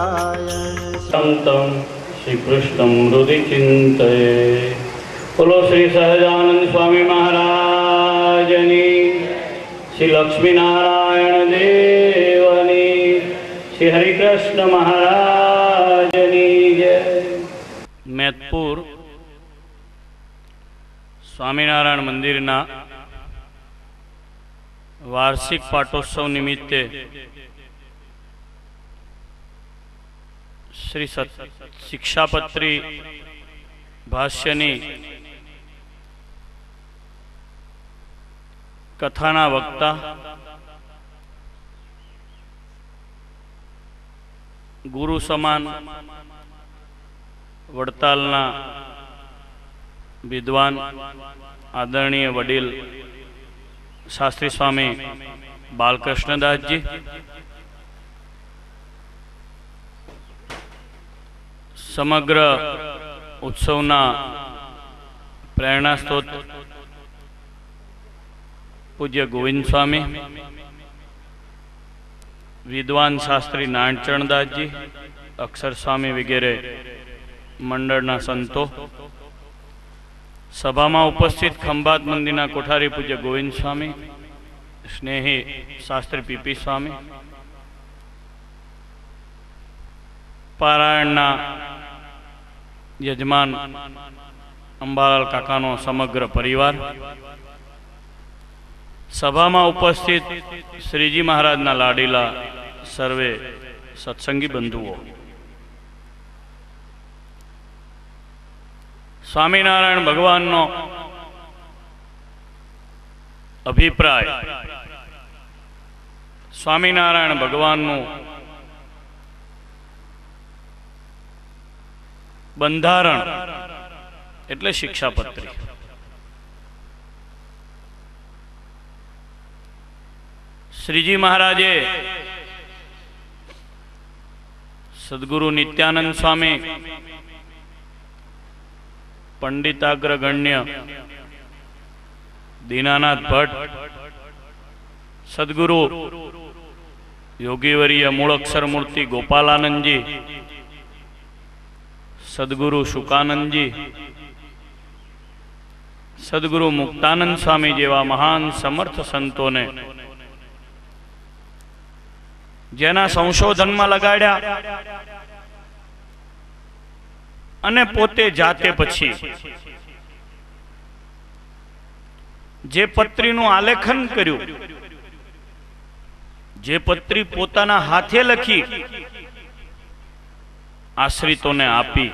નારાયણ તમ શ્રી કૃષ્ણ મૃદિ ચિંતયે બોલો શ્રી સહજાનંદ સ્વામી મહારાજની શ્રી લક્ષ્મીનારાયણ દેવની શ્રી હરિકૃષ્ણ મહારાજની જય મેતપુર સ્વામિનારાયણ મંદિરના વાર્ષિક પાટોત્સવ નિમિત્તે શ્રી સત- શિક્ષાપત્રી ભાષ્યની કથાના વક્તા ગુરુ સમાન વડતાલના વિદ્વાન આદરણીય વડીલ શાસ્ત્રી સ્વામી બાલકૃષ્ણદાસજી સમગ્ર ઉત્સવના પ્રેરણા સ્ત્રોત પૂજ્ય ગોવિંદ સ્વામી, વિદ્વાન શાસ્ત્રી નારાયણચરણદાસજી અક્ષર સ્વામી વગેરે મંડળના સંતો, સભામાં ઉપસ્થિત ખંભાત મંદિરના કોઠારી પૂજ્ય ગોવિંદ સ્વામી, સ્નેહી શાસ્ત્રી પીપી સ્વામી, પારાયણના યજમાન અંબાલાલ કાકાનો સમગ્ર પરિવાર. સભામાં ઉપસ્થિત શ્રીજી મહારાજના લાડીલા સર્વે સત્સંગી બંધુઓ. સ્વામિનારાયણ ભગવાનનો અભિપ્રાય. સ્વામિનારાયણ ભગવાનનું બંધારણ એટલે શિક્ષાપત્રી. શ્રીજી મહારાજે સદગુરુ નિત્યાનંદ સ્વામી, પંડિતાગ્રગણ્ય, દીનાનાથ ભટ્ટ, સદગુરુ, યોગીવર્ય મૂળક્ષર મૂર્તિ ગોપાલાનંદજી સદગુરુ શુકાનંદજી સદગુરુ મુક્તાનંદ સ્વામી જેવા મહાન સમર્થ સંતોને જેના સંશોધનમાં લગાડ્યા અને પોતે જાતે પછી જે પત્રીનું આલેખન કર્યું, જે પત્રી પોતાના હાથે લખી આશ્રિતોને આપી.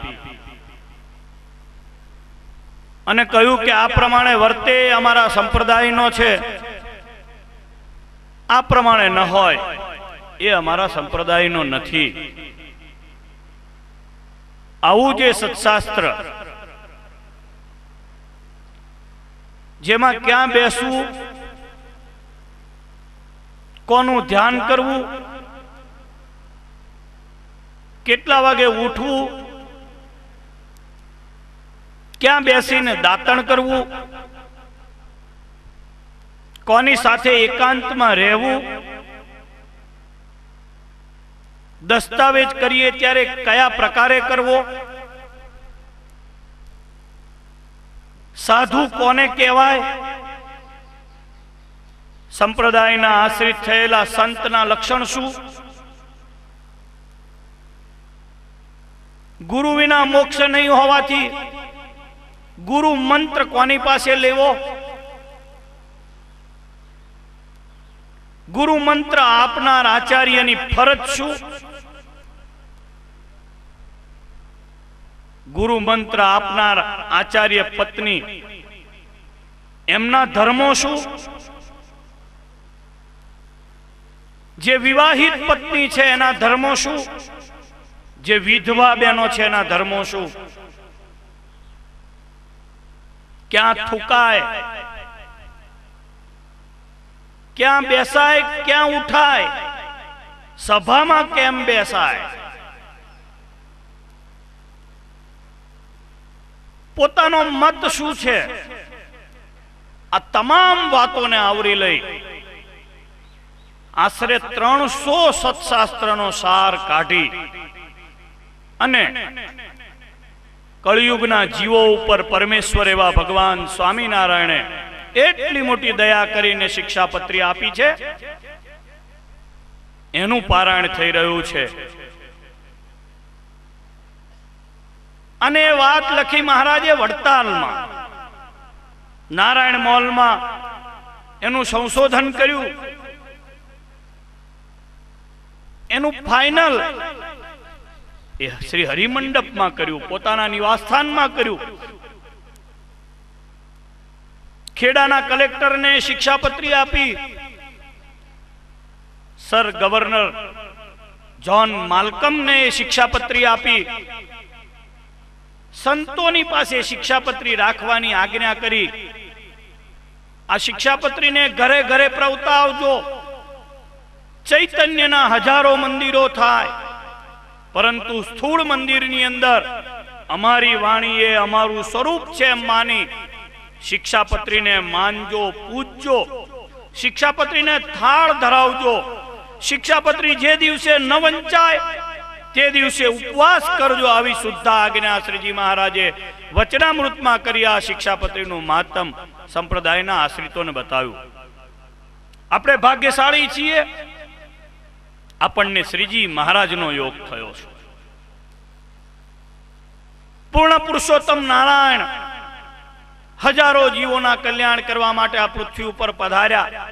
અને કહ્યું કે આ પ્રમાણે વર્તે, અમારા સંપ્રદાયનો છે. આ પ્રમાણે ન હોય, એ અમારા સંપ્રદાયનો નથી. આવું જે સત્શાસ્ત્ર, જેમાં ક્યાં બેસવું, કોનું ધ્યાન કરવું કેટલા વાગે ઉઠવું? ક્યાં બેસીને દાંતણ કરવું? કોની સાથે એકાંતમાં રહેવું? દસ્તાવેજ કરીએ ત્યારે કયા પ્રકારે કરવો? સાધુ કોને કહેવાય? સંપ્રદાયના આશ્રિત થયેલા સંતના લક્ષણ શું? ગુરુ વિના મોક્ષ નહીં હોવાથી ગુરુ મંત્ર કોની પાસે લેવો? ગુરુ મંત્ર આપનાર આચાર્યની ફરજ શું? ગુરુ મંત્ર આપનાર આચાર્ય પત્ની, એમના ધર્મો શું? જે વિવાહિત પત્ની છે એના ધર્મો શું? જે વિધવા બહેનો છે એના ધર્મો શું? ક્યાં થૂકાય? ક્યાં બેસાય, ક્યાં ઉઠાય? સભામાં કેમ બેસાય? પોતાનો મત શું છે? આ તમામ વાતોને આવરી લઈ આશરે ત્રણસો સત્શાસ્ત્રનો સાર કાઢી અને કળિયુગના જીવો ઉપર પરમેશ્વર એવા ભગવાન સ્વામિનારાયણે એટલી મોટી દયા કરીને શિક્ષાપત્રી આપી છે. એનું પારાયણ થઈ રહ્યું છે. અને વાત લખી મહારાજે વડતાલમાં. નારાયણ મોલમાં એનું સંશોધન કર્યું. એનું ફાઇનલ એ શ્રી હરિમંડપમાં કર્યું, પોતાના નિવાસસ્થાનમાં કર્યું. ખેડાના કલેક્ટરને શિક્ષાપત્રી આપી. સર ગવર્નર જ્હોન માલ્કમને શિક્ષાપત્રી આપી. સંતોની પાસે શિક્ષાપત્રી રાખવાની આજ્ઞા કરી. આ શિક્ષાપત્રીને ઘરે ઘરે પ્રવતાવજો. ચૈતન્યના હજારો મંદિરો થાય. પરંતુ સ્થૂળ મંદિરની અંદર અમારી વાણી એ અમારું સ્વરૂપ છે એમ માની શિક્ષાપત્રીને માનજો, પૂજજો. શિક્ષાપત્રીને થાળ ધરાવજો. શિક્ષાપત્રી જે દિવસે ન વંચાય, તે દિવસે ઉપવાસ કરજો આવી શુદ્ધ આજ્ઞા શ્રીજી મહારાજે વચનામૃતમાં કરી આ શિક્ષાપત્રીનું મહત્તમ સંપ્રદાયના આશ્રિતોને બતાવ્યું. આપણે ભાગ્યશાળી છીએ આપણને શ્રીજી મહારાજનો યોગ થયો છે. પૂર્ણ પુરુષોત્તમ નારાયણ હજારો જીવોના કલ્યાણ કરવા માટે આ પૃથ્વી ઉપર પધાર્યા.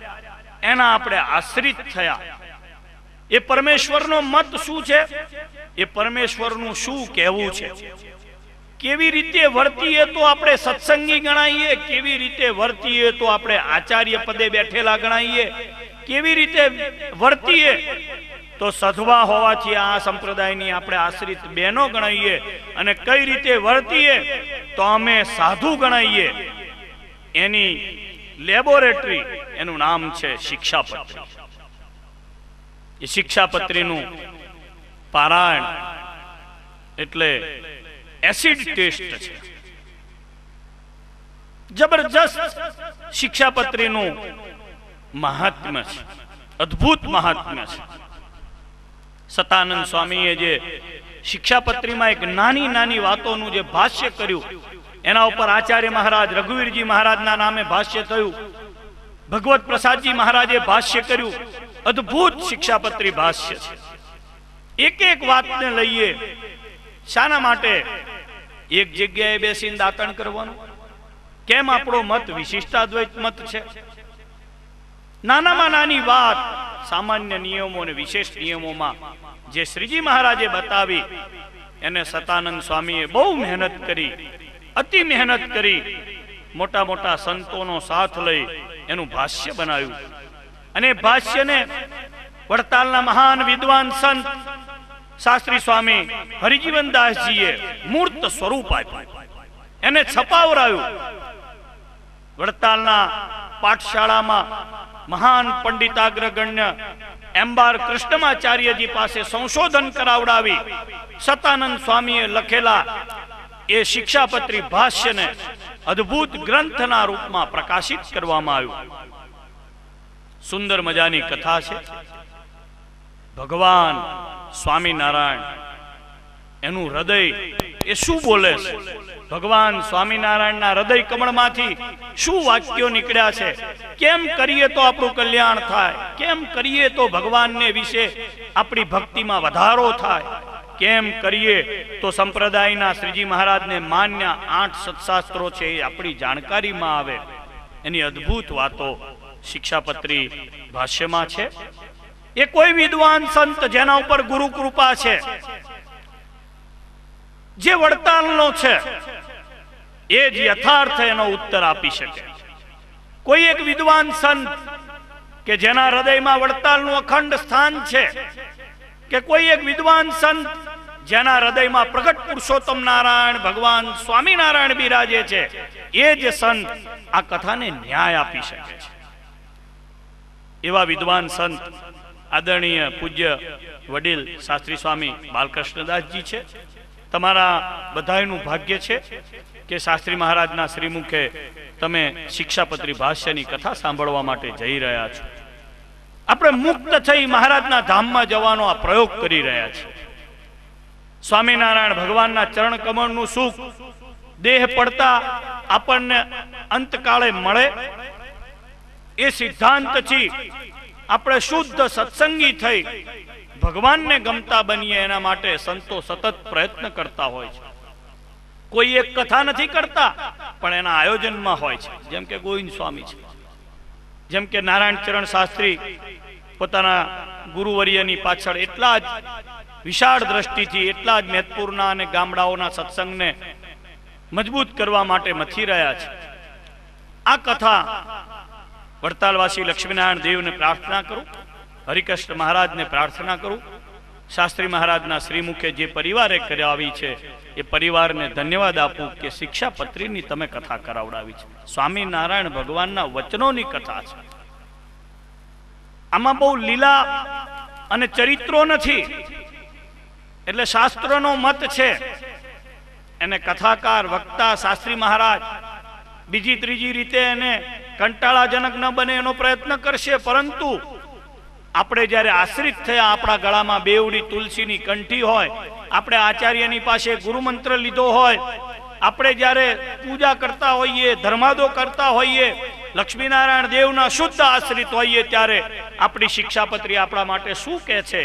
એના આપણે આશ્રિત થયા. એ પરમેશ્વરનો મત શું છે? એ પરમેશ્વરનું શું કહેવું છે? કેવી રીતે વર્તીએ તો આપણે સત્સંગી ગણાઈએ? કેવી રીતે વર્તીએ તો આપણે આચાર્ય પદે બેઠેલા ગણાઈએ? કેવી રીતે વર્તીએ તો સધવા હોવાથી આ સંપ્રદાયની આપણે આશ્રિત બહેનો ગણાઈએ અને કઈ રીતે વર્તીએ તો અમે સાધુ ગણાઈએ. એની લેબોરેટરી એનું નામ છે શિક્ષાપત્રી. એ શિક્ષાપત્રીનું પારાયણ એટલે એસિડ ટેસ્ટ છે. જબરજસ્ત શિક્ષાપત્રીનું મહાત્મ્ય છે. અદ્ભુત મહાત્મ્ય છે. સતાનંદ સ્વામીએ જે શિક્ષાપત્રીમાં એક નાની નાની વાતોનું જે ભાષ્ય કર્યું, એના ઉપર આચાર્ય મહારાજ, રઘુવીરજી મહારાજના નામે ભાષ્ય થયું. ભગવત પ્રસાદજી મહારાજે ભાષ્ય કર્યું, અદ્ભુત શિક્ષાપત્રી ભાષ્ય છે. એક એક વાતને લઈએ, શાના માટે એક જગ્યાએ બેસીને દાતણ કરવાનું? કેમ આપણો મત વિશિષ્ટાદ્વૈત મત છે? નાનામાં નાની વાત, સામાન્ય નિયમો અને વિશેષ નિયમોમાં જે શ્રીજી મહારાજે બતાવી, એને સતાનંદ સ્વામીએ બહુ મહેનત કરી, અતિ મહેનત કરી, મોટા મોટા સંતોનો સાથ લઈ એનું ભાષ્ય બનાવ્યું. અને ભાષ્યને વડતાલના મહાન વિદ્વાન સંત શાસ્ત્રી સ્વામી હરિજીવનદાસજીએ મૂર્ત સ્વરૂપ આપ્યું. એને છપાવરાયું. વડતાલના પાઠશાળામાં મહાન પંડિતાગ્રગણ્ય એમ્બાર કૃષ્ણમાચાર્યજી પાસે સંશોધન કરાવડાવી સતાનંદ સ્વામીએ લખેલા એ શિક્ષાપત્રી ભાષ્યને અદ્ભુત ગ્રંથના રૂપમાં પ્રકાશિત કરવામાં આવ્યું. સુંદર મજાની કથા છે. ભગવાન સ્વામિનારાયણ, એનું હૃદય એ શું બોલે છે? ભગવાન સ્વામિનારાયણના હૃદય કમળમાંથી શું વાક્યો નીકળ્યા છે? કેમ કરીએ તો આપણું કલ્યાણ થાય? કેમ કરીએ તો ભગવાનને વિશે આપણી ભક્તિમાં વધારો થાય? કેમ કરીએ તો સંપ્રદાયના શ્રીજી મહારાજને માન્ય આઠ સત્શાસ્ત્રો છે એ આપણી જાણકારીમાં આવે? એની અદ્ભુત વાતો શિક્ષાપત્રી ભાષ્યમાં છે. એ કોઈ વિદ્વાન સંત જેના ઉપર ગુરુ કૃપા છે? જે વડતાલનો છે, એ જ યથાર્થ એનો ઉત્તર આપી શકે. કોઈ એક વિદ્વાન સંત કે જેના હૃદયમાં વડતાલનું અખંડ સ્થાન છે, કે કોઈ એક વિદ્વાન સંત જેના હૃદયમાં પ્રગટ પુરુષોત્તમ નારાયણ, ભગવાન સ્વામિનારાયણ બિરાજે છે, એ જ સંત આ કથાને ન્યાય આપી શકે છે. એવા વિદ્વાન સંત આદરણીય પૂજ્ય વડીલ શાસ્ત્રી સ્વામી બાલકૃષ્ણદાસજી છે. તમારા બધાયનું ભાગ્ય છે કે શાસ્ત્રી મહારાજના શ્રીમુખે તમે શિક્ષાપત્રી ભાષ્યની કથા સાંભળવા માટે જઈ રહ્યા છો. આપણે મુક્ત થઈ મહારાજના ધામમાં જવાનો આ પ્રયોગ કરી રહ્યા છીએ. સ્વામિનારાયણ ભગવાનના ચરણ કમળનું સુખ, દેહ પડતા આપણને અંતકાળે મળે, એ સિદ્ધાંતથી આપણે શુદ્ધ સત્સંગી થઈ ભગવાનને ગમતા બનીએ એના માટે સંતો સતત પ્રયત્ન કરતા હોય છે. કોઈ એક કથા નથી કરતા, પણ એના આયોજનમાં હોય છે. જેમ કે ગોવિંદ સ્વામી છે. જેમ કે નારાયણ ચરણ શાસ્ત્રી પોતાના ગુરુવર્યની પાછળ એટલા જ વિશાળ દ્રષ્ટિથી, એટલા જ મેતપુરના અને ગામડાઓના સત્સંગને મજબૂત કરવા માટે મથી રહ્યા છે. આ કથા વડતાલવાસી લક્ષ્મીનારાયણ દેવને પ્રાર્થના કરું, હરિકૃષ્ણ મહારાજને પ્રાર્થના કરું, શાસ્ત્રી મહારાજના શ્રીમુખે જે પરિવારે કરાવી છે, એ પરિવારને ધન્યવાદ આપું કે શિક્ષાપત્રીની તમે કથા કરાવડાવી છે. સ્વામિનારાયણ ભગવાનના વચનોની કથા છે. આમાં બહુ લીલા અને ચરિત્રો નથી, એટલે શાસ્ત્રનો મત છે. એને કથાકાર, વક્તા, શાસ્ત્રી મહારાજ, બીજી ત્રીજી રીતે એને કંટાળાજનક ન બને એનો પ્રયત્ન કરશે, પરંતુ આપણે જ્યારે આશ્રિત થયા, આપણા ગળામાં બેવડી તુલસીની કંઠી હોય, આપણે આચાર્યની પાસે ગુરુમંત્ર લીધો હોય, આપણે જ્યારે પૂજા કરતા હોઈએ, ધર્માદો કરતા હોઈએ, લક્ષ્મીનારાયણ દેવના શુદ્ધ આશ્રિત હોઈએ, ત્યારે આપણી શિક્ષાપત્રી આપણા માટે શું કહે છે?